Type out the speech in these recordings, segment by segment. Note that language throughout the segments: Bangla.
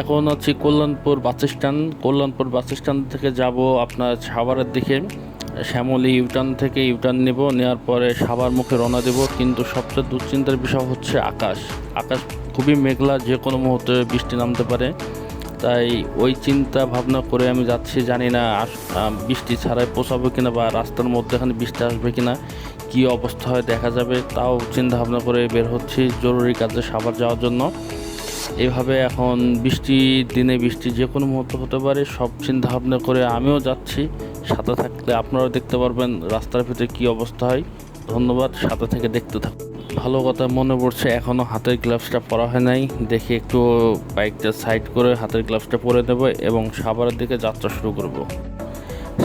এখন আছি Kalyanpur bus stand. Kalyanpur bus stand থেকে যাব আপনার সাভারের দিকে। শ্যামলী ইউটার্ন থেকে ইউটার্ন নেব নেওয়ার পরে সাভার মুখে রওনা দেব। কিন্তু সবচেয়ে দুশ্চিন্তার বিষয় হচ্ছে আকাশ। আকাশ খুবই মেঘলা, যে কোনো মুহূর্তে বৃষ্টি নামতে পারে। তাই ওই চিন্তা ভাবনা করে আমি যাচ্ছি, জানি না বৃষ্টি ছাড়াই পোষাবো কিনা বা রাস্তার মধ্যে এখানে বৃষ্টি আসবে কিনা, কী অবস্থা হয় দেখা যাবে। তাও চিন্তা ভাবনা করে বের হচ্ছি জরুরি কাজে সাভার যাওয়ার জন্য। এইভাবে এখন বৃষ্টির দিনে বৃষ্টি যে কোনো মুহূর্তে হতে পারে, সব চিন্তা ভাবনা করে আমিও যাচ্ছি। সাথে থাকলে আপনারাও দেখতে পারবেন রাস্তার ভিতরে কী অবস্থা হয়। ধন্যবাদ, সাথে থেকে দেখতে থাকুন। ভালো কথা মনে পড়ছে এখনও হাতের গ্লাভসটা পরা হয় নাই। দেখি একটু বাইকটা সাইড করে হাতের গ্লাভসটা পরে দেবো এবং সাভারের দিকে যাত্রা শুরু করব।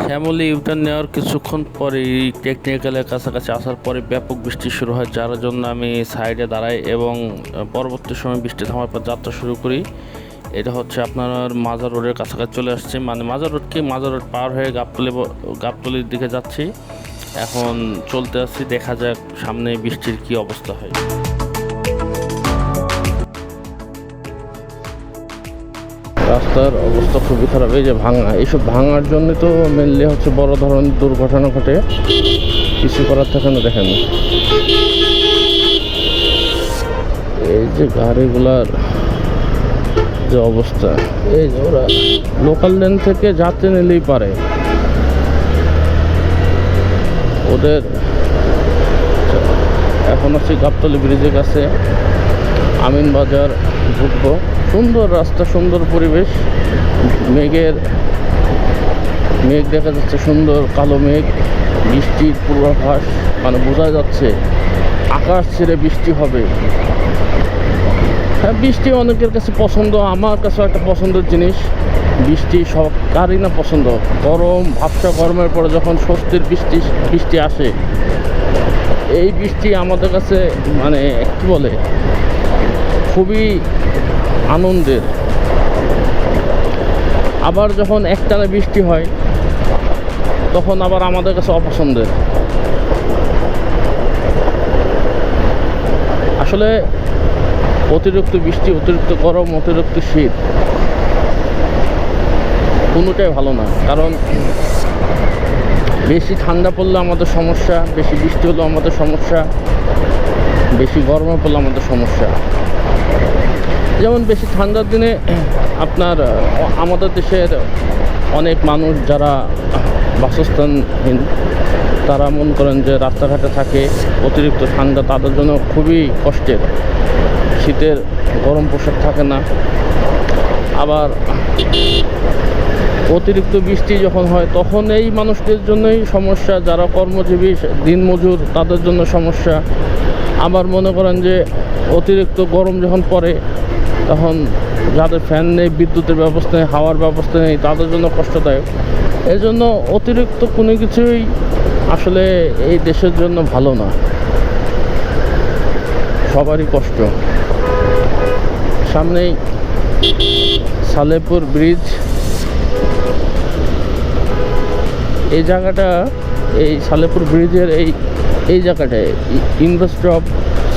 শ্যামলী ইউটার্ন নেওয়ার কিছুক্ষণ পরেই টেকনিক্যালের কাছাকাছি আসার পরে ব্যাপক বৃষ্টি শুরু হয়, যার জন্য আমি সাইডে দাঁড়াই এবং পরবর্তী সময় বৃষ্টি থামার পর যাত্রা শুরু করি। এটা হচ্ছে আপনার মাজার রোডের কাছাকাছি চলে আসছে। মানে মাজার রোড কি? মাজার রোড পার হয়ে গাবতলি গাবতলির দিকে যাচ্ছি। এখন চলতে আসছি, দেখা যাক সামনে বৃষ্টির কি অবস্থা হয়। রাস্তার অবস্থা খুবই খারাপ। এই যে ভাঙা, এইসব ভাঙার জন্য তো মেনলি হচ্ছে বড় ধরনের দুর্ঘটনা ঘটে। কিছু করার থাকে না, দেখেন। এই যে গাড়িগুলার যে অবস্থা, এই যে ওরা লোকাল লেন থেকে যাতে নিলেই পারে। ওদের, এখন হচ্ছে গাবতলি ব্রিজের কাছে আমিন বাজার ঢুকবো। সুন্দর রাস্তা, সুন্দর পরিবেশ। মেঘের, মেঘ দেখা যাচ্ছে, সুন্দর কালো মেঘ। বৃষ্টির পূর্বাভাস মানে বোঝা যাচ্ছে, আকাশ ছেড়ে বৃষ্টি হবে। হ্যাঁ বৃষ্টি অনেকের কাছে পছন্দ, আমার কাছে একটা পছন্দের জিনিস। বৃষ্টি সব কারই না পছন্দ। গরম ভাবসা গরমের পরে যখন স্বস্তির বৃষ্টি বৃষ্টি আসে। এই বৃষ্টি আমাদের কাছে মানে কী বলে? খুবই আনন্দের। আবার যখন একটানা বৃষ্টি হয়, তখন আবার আমাদের কাছে অপছন্দের। আসলে অতিরিক্ত বৃষ্টি, অতিরিক্ত গরম, অতিরিক্ত শীত কোনোটাই ভালো না। কারণ বেশি ঠান্ডা পড়লে আমাদের সমস্যা, বেশি বৃষ্টি হলেও আমাদের সমস্যা। বেশি গরমে পড়লে আমাদের সমস্যা। যেমন বেশি ঠান্ডার দিনে আপনার, আমাদের দেশের অনেক মানুষ যারা বাসস্থানহীন, তারা মনে করেন যে রাস্তাঘাটে থাকে, অতিরিক্ত ঠান্ডা, তাদের জন্য খুবই কষ্টের। শীতের গরম পোশাক থাকে না। আবার অতিরিক্ত বৃষ্টি যখন হয়, তখন এই মানুষদের জন্যই সমস্যা, যারা কর্মজীবী, দিনমজুর, তাদের জন্য সমস্যা। আবার মনে করেন যে অতিরিক্ত গরম যখন পড়ে, তখন যাদের ফ্যান নেই, বিদ্যুতের ব্যবস্থা নেই, হাওয়ার ব্যবস্থা নেই, তাদের জন্য কষ্টদায়ক। এই জন্য অতিরিক্ত কোনো কিছুই আসলে এই দেশের জন্য ভালো না। সবারই কষ্ট। সামনেই সালেপুর ব্রিজ। এই জায়গাটা এই সালেপুর ব্রিজের এই এই জায়গাটায় ইউনিভার্সিটি অফ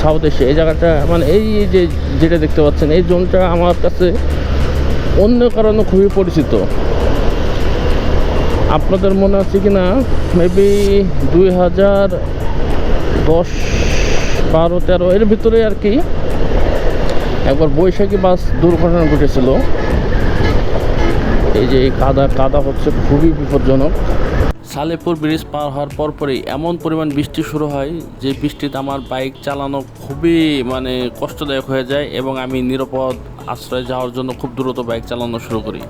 সাউথ এশিয়া, এই জায়গাটা মানে এই যে, যেটা দেখতে পাচ্ছেন, এই জোনটা আমার কাছে অন্য কারণে খুবই পরিচিত। আপনাদের মনে আছে কি না মেবি দুই হাজার দশ বারো তেরো, এর ভিতরে আর কি। একবার বৈশাখী বাস দুর্ঘটনা ঘটেছিল। এই যে কাদা কাদা হচ্ছে খুবই বিপজ্জনক। সালেপুর ব্রিজ পার হওয়ার পরপরই এমন পরিমাণ বৃষ্টি শুরু হয় যে বৃষ্টিতে আমার বাইক চালানো খুবই মানে কষ্টদায়ক হয়ে যায় এবং আমি নিরাপদ আশ্রয় যাওয়ার জন্য খুব দ্রুত বাইক চালানো শুরু করি।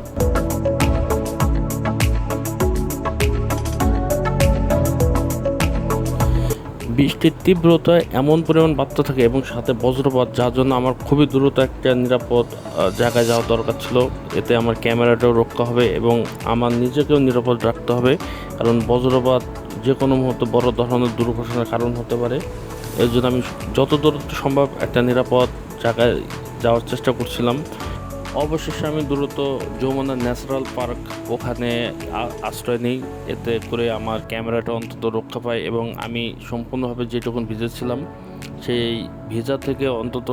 বৃষ্টির তীব্রতা এমন পরিমাণ বাড়তে থাকে এবং সাথে বজ্রপাত, যার জন্য আমার খুবই দ্রুত একটা নিরাপদ জায়গায় যাওয়া দরকার ছিল। এতে আমার ক্যামেরাটাও রক্ষা হবে এবং আমার নিজেকেও নিরাপদ রাখতে হবে। কারণ বজ্রপাত যে কোনো মুহূর্তে বড় ধরনের দুর্ঘটনার কারণ হতে পারে। এর জন্য আমি যত দূর সম্ভব একটা নিরাপদ জায়গায় যাওয়ার চেষ্টা করছিলাম। অবশেষে আমি দ্রুত যমুনা ন্যাচারাল পার্ক ওখানে আশ্রয় নিই। এতে করে আমার ক্যামেরাটা অন্তত রক্ষা পায় এবং আমি সম্পূর্ণভাবে যেটুকুন ভিজেছিলাম সেই ভিজা থেকে অন্তত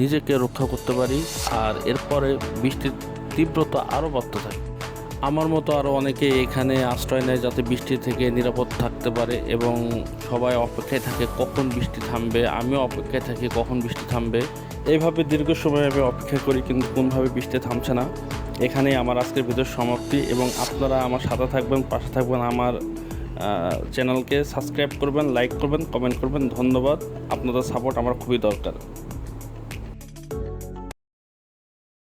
নিজেকে রক্ষা করতে পারি। আর এরপরে বৃষ্টির তীব্রতা আরও বাড়তে থাকে। আমার মতো আরও অনেকে এখানে আশ্রয় নেয় যাতে বৃষ্টি থেকে নিরাপদ থাকতে পারে এবং সবাই অপেক্ষায় থাকে কখন বৃষ্টি থামবে। আমিও অপেক্ষায় থাকি কখন বৃষ্টি থামবে। এইভাবে দীর্ঘ সময় আমি অপেক্ষা করি, কিন্তু কোনোভাবে বৃষ্টি থামছে না। এখানেই আমার আজকের ভিডিওর সমাপ্তি, এবং আপনারা আমার সাথে থাকবেন, পাশে থাকবেন আমার চ্যানেলকে সাবস্ক্রাইব করবেন লাইক করবেন কমেন্ট করবেন। ধন্যবাদ। আপনাদের সাপোর্ট আমার খুবই দরকার।